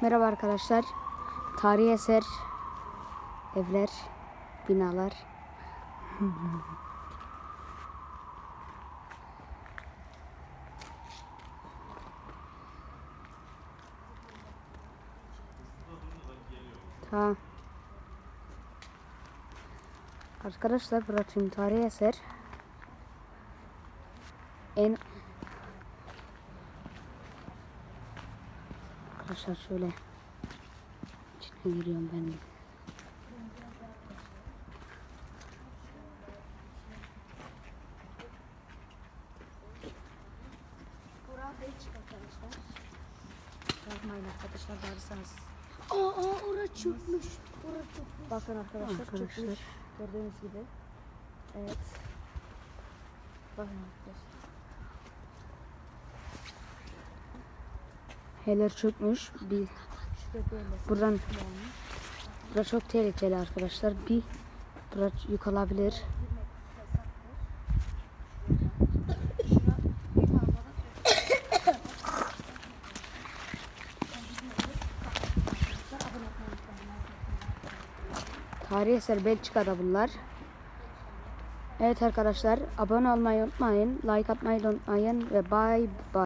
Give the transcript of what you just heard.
Merhaba arkadaşlar. Tarihi eser, evler, binalar. Tamam. Arkadaşlar burası tarihi eser. En Arkadaşlar şöyle içine giriyorum ben de. Yapmayın arkadaşlar bağırsanız. Aa, aa orası çökmüş. Orası çökmüş. Bakın arkadaşlar, Arkadaşlar. çökmüş. Gördüğünüz gibi. Evet. Bakın arkadaşlar. Heller çökmüş. Bir buradan. Burası çok tehlikeli arkadaşlar. Bir burası yük olabilir. Tarihi eser Belçika'da bunlar. Evet arkadaşlar abone olmayı unutmayın. Like atmayı unutmayın ve bye bye.